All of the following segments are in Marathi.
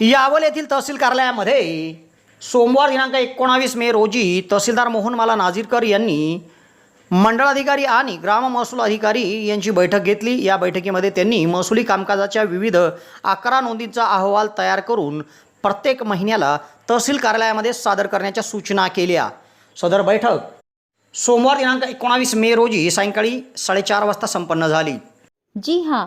यावल येथील तहसील कार्यालयामध्ये सोमवार दिनांक एकोणावीस मे रोजी तहसीलदार मोहन माला नाझीरकर यांनी मंडळाधिकारी आणि ग्राम महसूल अधिकारी यांची बैठक घेतली. या बैठकीमध्ये त्यांनी महसुली कामकाजाच्या विविध अकरा नोंदींचा अहवाल तयार करून प्रत्येक महिन्याला तहसील कार्यालयामध्ये सादर करण्याच्या सूचना केल्या. सदर बैठक सोमवार दिनांक एकोणावीस मे रोजी सायंकाळी साडेचार वाजता संपन्न झाली. जी हां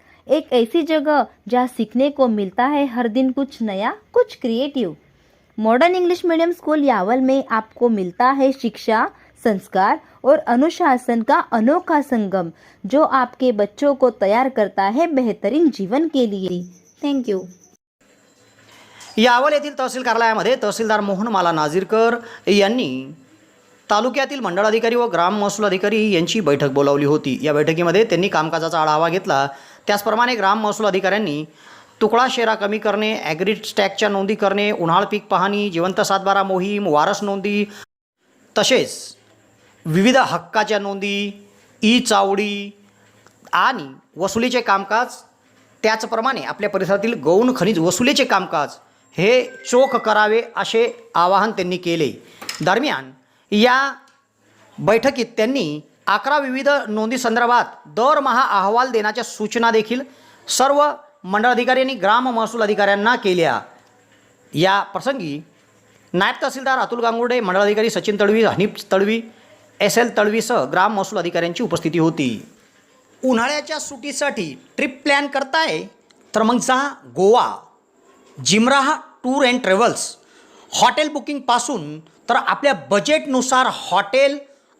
एक ऐसी जगह जहाँ सीखने को मिलता है हर दिन कुछ नया कुछ creative modern English medium school Yawal में आपको मिलता है शिक्षा संस्कार और अनुशासन का अनोखा संगम जो आपके बच्चों को तैयार करता है बेहतरीन जीवन के लिए. थैंक यू यावल येथील तहसील कार्यालयामध्ये तहसीलदार मोहन माला नाझीरकर यांनी तालुक्यातील मंडळ अधिकारी व ग्राम महसूल अधिकारी यांची बैठक बोलावली होती. या बैठकीमध्ये त्यांनी कामकाजाचा आढावा घेतला. त्याचप्रमाणे ग्राम महसूल अधिकाऱ्यांनी तुकडा शेरा कमी करणे ॲग्री स्टॅकच्या नोंदी करणे उन्हाळ पीक पाहणी जिवंत सातबारा मोहीम वारस नोंदी तसेच विविध हक्काच्या नोंदी ई चावडी आणि वसुलीचे कामकाज त्याचप्रमाणे आपल्या परिसरातील गौण खनिज वसुलीचे कामकाज हे चोख करावे असे आवाहन त्यांनी केले. दरम्यान या बैठकीत त्यांनी अकरा विविध नोंदीसंदर्भात दरमहा अहवाल देण्याच्या सूचना देखील सर्व मंडळाधिकारी आणि ग्राम महसूल अधिकाऱ्यांना केल्या. या प्रसंगी नायब तहसीलदार अतुल गांगुर्डे मंडळाधिकारी सचिन तडवी हनीफ तडवी एस एल तडवीसह ग्राम महसूल अधिकाऱ्यांची उपस्थिती होती. उन्हाळ्याच्या सुटीसाठी ट्रिप प्लॅन करताय? तर मग जा Goa. Jimrah tour and travels. Hotel बुकिंगपासून तर आपल्या बजेटनुसार हॉटेल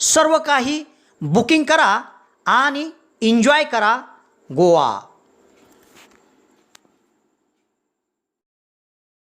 सर्व काही बुकिंग करा आणि एन्जॉय करा गोवा.